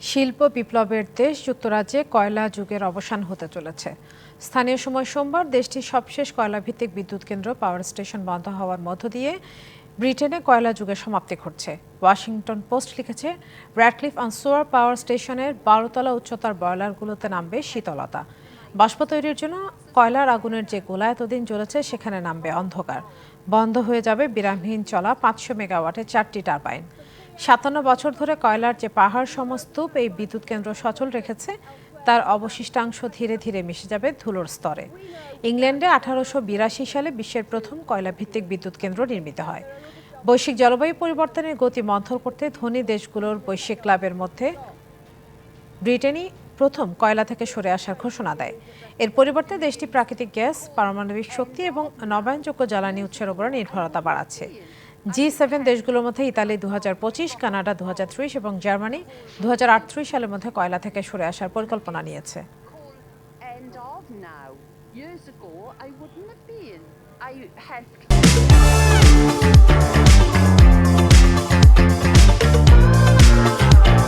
শিল্প বিপ্লবের দেশ যুক্তরাজ্যে কয়লা যুগের অবসান হতে চলেছে। স্থানীয় সময় সোমবার দেশটির সবশেষ কয়লাভিত্তিক বিদ্যুৎ কেন্দ্র পাওয়ার স্টেশন বন্ধ হওয়ার মধ্য দিয়ে ব্রিটেনে কয়লা যুগের সমাপ্তি ঘটছে। ওয়াশিংটন পোস্ট লিখেছে র্যাডক্লিফ আনসোয়ার পাওয়ার স্টেশনের বারোতলা উচ্চতার বয়লারগুলোতে নামবে শীতলতা। বাষ্প তৈরির জন্য কয়লার আগুনের যে গোলা এতদিন জ্বলেছে, সেখানে নামবে অন্ধকার। বন্ধ হয়ে যাবে বিরামহীন চলা পাঁচশো মেগাওয়াটের চারটি টারবাইন। সাতান্ন বছর ধরে কয়লার যে পাহাড় সমস্তূপ এই বিদ্যুৎ কেন্দ্র সচল রেখেছে, তার অবশিষ্টাংশ ধীরে ধীরে মিশে যাবে ধুলোর স্তরে। ইংল্যান্ডে আঠারোশো বিরাশি সালে বিশ্বের প্রথম কয়লা ভিত্তিক বিদ্যুৎ কেন্দ্র নির্মিত হয়। বৈশ্বিক জলবায়ু পরিবর্তনের গতি মন্থর করতে ধনী দেশগুলোর বৈশ্বিক ক্লাবের মধ্যে ব্রিটেনই প্রথম কয়লা থেকে সরে আসার ঘোষণা দেয়। এর পরিবর্তে দেশটি প্রাকৃতিক গ্যাস, পারমাণবিক শক্তি এবং নবায়নযোগ্য জ্বালানি উৎসের উপর নির্ভরতা বাড়াচ্ছে। জি সেভেন দেশগুলোর মধ্যে ইতালি দু হাজার পঁচিশ, কানাডা দু হাজার ত্রিশ এবং জার্মানি দু হাজার আটত্রিশ সালের মধ্যে কয়লা থেকে সরে আসার পরিকল্পনা নিয়েছে I wouldn't have been. I had